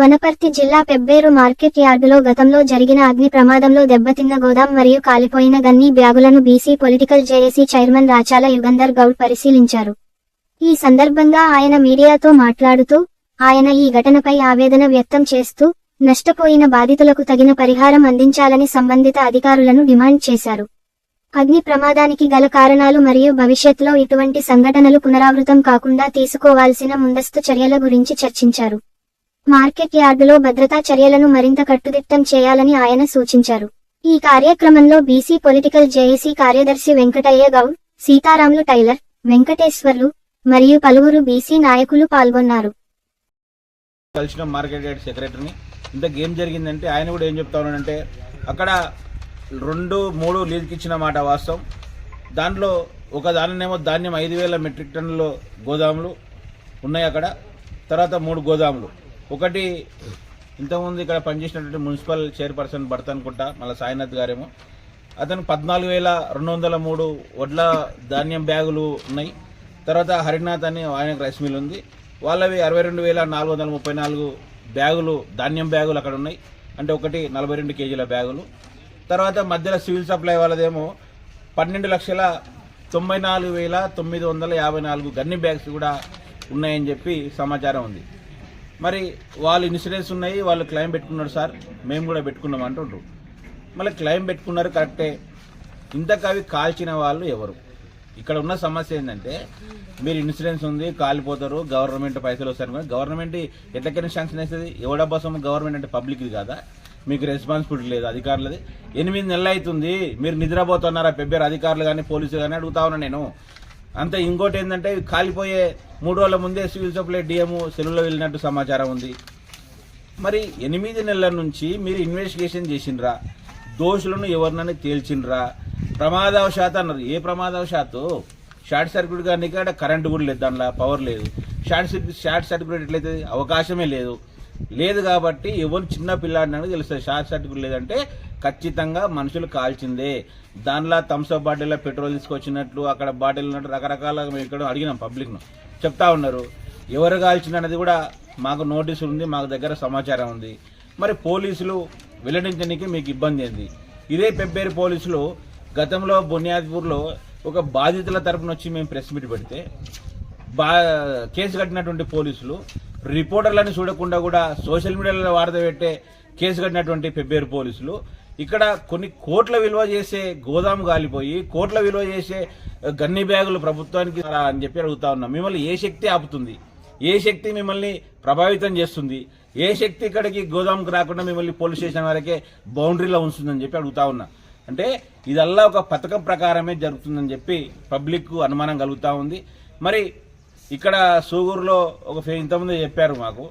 వనపర్తి జిల్లా పెబ్బేరు మార్కెట్ యార్డులో గతంలో జరిగిన అగ్ని ప్రమాదంలో దెబ్బతిన్న గోదాం మరియు కాలిపోయిన gunny బ్యాగులను BC political JAC chairman Rachala Yugandhar Goud పరిశీలించారు. ఈ సందర్భంగా ఆయన మీడియాతో మాట్లాడుతూ ఆయన ఈ ఘటనపై ఆవేదన వ్యక్తం చేస్తూ నష్టపోయిన బాధితులకు తగిన పరిహారం అందించాలని సంబంధిత అధికారులను డిమాండ్ చేశారు. అగ్ని ప్రమాదానికి గల కారణాలు మరియు భవిష్యత్తులో ఇటువంటి సంఘటనలు పునరావృతం కాకుండా తీసుకోవాల్సిన ముందస్తు చర్యల గురించి చర్చించారు. మార్కెట్ యార్డులో భద్రతా చర్యలను మరింత కట్టుదిట్టం చేయాలని ఆయన సూచించారు. ఈ కార్యక్రమంలో బీసీ పొలిటికల్ జేఏసీ కార్యదర్శి వెంకటయ్య గౌడ్ సీతారాములు టైలర్ వెంకటేశ్వర్లు మరియు పలువురు బీసీ నాయకులు పాల్గొన్నారు. కలిసిన మార్కెట్ యార్డ్ సెక్రటరీని. ఇంత గేమ్ జరిగిందంటే ఆయన కూడా ఏం చెప్తా ఉన్నాడంటే అక్కడ రెండు మూడు లీజుకి ఇచ్చిన మాట వాస్తవం. దాంట్లో ఒక దానినేమో ధాన్యం ఐదు వేల మెట్రిక్ టన్నుల గోదాములు ఉన్నాయి అక్కడ. తర్వాత మూడు గోదాములు. ఒకటి ఇంతకుముందు ఇక్కడ పనిచేసినటువంటి మున్సిపల్ చైర్పర్సన్ భర్త అనుకుంటా మళ్ళీ సాయినాథ్ గారేమో. అతను పద్నాలుగు వేల రెండు వందల మూడు వడ్ల ధాన్యం బ్యాగులు ఉన్నాయి. తర్వాత హరినాథ్ అని ఆయనకు రైస్ మిల్ ఉంది. వాళ్ళవి అరవై రెండు వేల నాలుగు వందల ముప్పై నాలుగు బ్యాగులు ధాన్యం బ్యాగులు అక్కడ ఉన్నాయి. అంటే ఒకటి నలభై రెండు కేజీల బ్యాగులు. తర్వాత మధ్యలో సివిల్ సప్లై వాళ్ళదేమో పన్నెండు లక్షల తొంభై నాలుగు వేల తొమ్మిది వందల యాభై నాలుగు గన్ని బ్యాగ్స్ కూడా ఉన్నాయని చెప్పి సమాచారం ఉంది. మరి వాళ్ళు ఇన్సూరెన్స్ ఉన్నాయి వాళ్ళు క్లెయిమ్ పెట్టుకున్నారు సార్ మేము కూడా పెట్టుకున్నాం అంటుండ్రు. మళ్ళీ క్లెయిమ్ పెట్టుకున్నారు కరెక్టే. ఇంతకవి అవి కాల్చిన వాళ్ళు ఎవరు? ఇక్కడ ఉన్న సమస్య ఏంటంటే మీరు ఇన్సూరెన్స్ ఉంది కాలిపోతారు గవర్నమెంట్ పైసలు వస్తారు కానీ గవర్నమెంట్ ఎట్లకైనా శాంక్షన్ వేస్తుంది ఎవడబ్బా సొమ్ము గవర్నమెంట్ అంటే పబ్లిక్ది కాదా? మీకు రెస్పాన్సిబిలిటీ లేదు అధికారులది ఎనిమిది నెలలు అవుతుంది. మీరు నిద్రపోతున్నారా? పెబ్బేరు అధికారులు కానీ పోలీసులు కానీ అడుగుతా ఉన్నా నేను. అంతే ఇంకోటి ఏంటంటే కాలిపోయే మూడు రోజుల ముందే సివిల్ సప్లై డిఎం సెలవులో వెళ్ళినట్టు సమాచారం ఉంది. మరి ఎనిమిది నెలల నుంచి మీరు ఇన్వెస్టిగేషన్ చేసిండ్రా? దోషులను ఎవరినని తేల్చిండ్రా? ప్రమాదవశాత్ అన్నారు. ఏ ప్రమాదవశాత్తు? షార్ట్ సర్క్యూట్ కానీ ఇక్కడ కరెంటు కూడా లేదు దానిలో పవర్ లేదు. షార్ట్ సర్క్యూట్ షార్ట్ సర్క్యూట్ ఎట్లయితే అవకాశమే లేదు. లేదు కాబట్టి ఎవరు చిన్న పిల్లాడినని తెలుస్తుంది. షార్ట్ సర్టిఫికెట్ లేదంటే ఖచ్చితంగా మనుషులు కాల్చిందే. దానిలో థమ్స్అప్ బాటిల్లో పెట్రోల్ తీసుకొచ్చినట్లు అక్కడ బాటిల్ ఉన్నట్టు రకరకాల మేము ఇక్కడ అడిగినాం పబ్లిక్ను. చెప్తా ఉన్నారు. ఎవరు కాల్చిందన్నది కూడా మాకు నోటీసు ఉంది మాకు దగ్గర సమాచారం ఉంది. మరి పోలీసులు వెల్లడించడానికి మీకు ఇబ్బంది ఏంది? ఇదే పెబ్బేరు పోలీసులు గతంలో బునియాద్పూర్లో ఒక బాధితుల తరపున వచ్చి మేము ప్రెస్ మీట్ పెడితే బా కేసు కట్టినటువంటి పోలీసులు రిపోర్టర్లను చూడకుండా కూడా సోషల్ మీడియాలో వార్త పెట్టే కేసు కట్టినటువంటి పెబ్బేరు పోలీసులు. ఇక్కడ కొన్ని కోట్ల విలువ చేసే గోదాము కాలిపోయి కోట్ల విలువ చేసే గన్ని బ్యాగులు ప్రభుత్వానికి అని చెప్పి అడుగుతా ఉన్నాం. మిమ్మల్ని ఏ శక్తి ఆపుతుంది? ఏ శక్తి మిమ్మల్ని ప్రభావితం చేస్తుంది? ఏ శక్తి ఇక్కడికి గోదాంకి రాకుండా మిమ్మల్ని పోలీస్ స్టేషన్ వరకే బౌండరీలో ఉంచుతుందని చెప్పి అడుగుతా ఉన్నా. అంటే ఇదల్లా ఒక పథకం ప్రకారమే జరుగుతుందని చెప్పి పబ్లిక్ అనుమానం కలుగుతూ ఉంది. మరి ఇక్కడ సూగూరులో ఒక ఫే- ఇంతకుముందు చెప్పారు మాకు.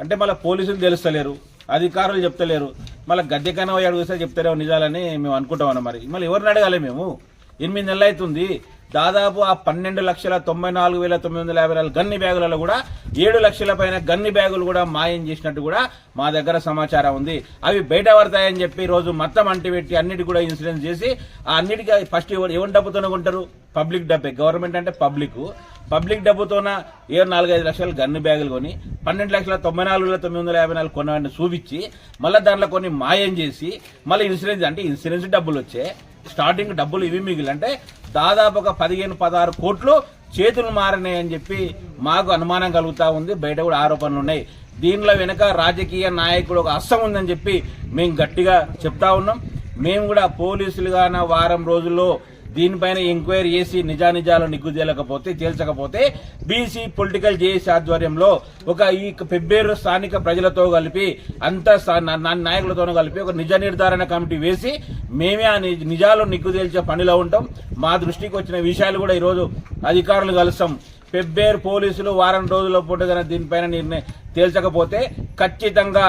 అంటే మళ్ళీ పోలీసులు తెలుస్తలేరు అధికారులు చెప్తలేరు మళ్ళీ గద్దె కనవయ్య అడిగితే చెప్తారేమో నిజాలని మేము అనుకుంటాం అన్న మరి. మళ్ళీ ఎవరిని అడగాలి మేము? ఎనిమిది నెలలు అవుతుంది. దాదాపు ఆ పన్నెండు లక్షల తొంభై నాలుగు వేల తొమ్మిది వందల యాభై నాలుగు గన్ని బ్యాగులలో కూడా ఏడు లక్షల పైన గన్ని బ్యాగులు కూడా మాయం చేసినట్టు కూడా మా దగ్గర సమాచారం ఉంది. అవి బయట పడతాయని చెప్పి రోజు మొత్తం అంటిపెట్టి అన్నిటి కూడా ఇన్సూరెన్స్ చేసి ఆ అన్నిటికీ ఫస్ట్ ఎవరు ఎవరి డబ్బుతోనే ఉంటారు పబ్లిక్ డబ్బే గవర్నమెంట్ అంటే పబ్లిక్. పబ్లిక్ డబ్బుతోన ఏ నాలుగైదు లక్షలు గన్ను బ్యాగులు కొని పన్నెండు లక్షల తొంభై నాలుగు వేల తొమ్మిది వందల యాభై నాలుగు కొన్నవన్నీ చూపించి మళ్ళీ దాంట్లో కొన్ని మాయం చేసి మళ్ళీ ఇన్సూరెన్స్ అంటే ఇన్సూరెన్స్ డబ్బులు వచ్చే స్టార్టింగ్ డబ్బులు ఇవి మిగిలి అంటే దాదాపు ఒక పదిహేను పదహారు కోట్లు చేతులు మారినాయని చెప్పి మాకు అనుమానం కలుగుతూ ఉంది. బయట కూడా ఆరోపణలు ఉన్నాయి. దీనిలో వెనక రాజకీయ నాయకుడు ఒక అస్సం ఉందని చెప్పి మేము గట్టిగా చెప్తా ఉన్నాం. మేము కూడా పోలీసులుగాన వారం రోజుల్లో దీనిపైన ఎంక్వైరీ చేసి నిజానిజాలు నిగ్గు తేలకపోతే తేల్చకపోతే బీసీ పొలిటికల్ జేఏసీ ఆధ్వర్యంలో ఒక ఈ పెబ్బేరు స్థానిక ప్రజలతో కలిపి అంత నాయకులతో కలిపి ఒక నిజ నిర్ధారణ కమిటీ వేసి మేమే ఆ నిజాలు నిగ్గు తేల్చే పనిలో ఉంటాం. మా దృష్టికి వచ్చిన విషయాలు కూడా ఈరోజు అధికారులు కలుస్తాం. పెబ్బేరు పోలీసులు వారం రోజుల పూట దీనిపైన నిర్ణయం తేల్చకపోతే ఖచ్చితంగా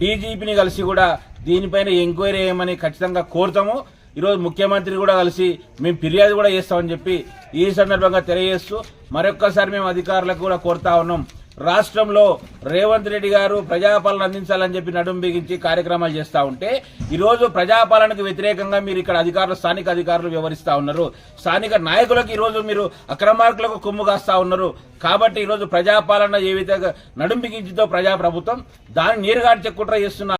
డీజీపీని కలిసి కూడా దీనిపైన ఎంక్వైరీ చేయమని ఖచ్చితంగా కోరుతాము. ఈరోజు ముఖ్యమంత్రి కూడా కలిసి మేము ఫిర్యాదు కూడా చేస్తామని చెప్పి ఈ సందర్భంగా తెలియజేస్తూ మరొక్కసారి మేము అధికారులకు కూడా కోరుతా ఉన్నాం. రాష్ట్రంలో రేవంత్ రెడ్డి గారు ప్రజాపాలన అందించాలని చెప్పి నడుం బిగించి కార్యక్రమాలు చేస్తా ఉంటే ఈరోజు ప్రజాపాలనకు వ్యతిరేకంగా మీరు ఇక్కడ అధికారులు స్థానిక అధికారులు వివరిస్తూ ఉన్నారు. స్థానిక నాయకులకు ఈ రోజు మీరు అక్రమార్కులకు కొమ్ము కాస్తా ఉన్నారు. కాబట్టి ఈరోజు ప్రజాపాలన ఏ విధంగా నడుం బిగించితో ప్రజాప్రభుత్వం దాన్ని నీరుగాడ్చే కుట్ర చేస్తున్నారు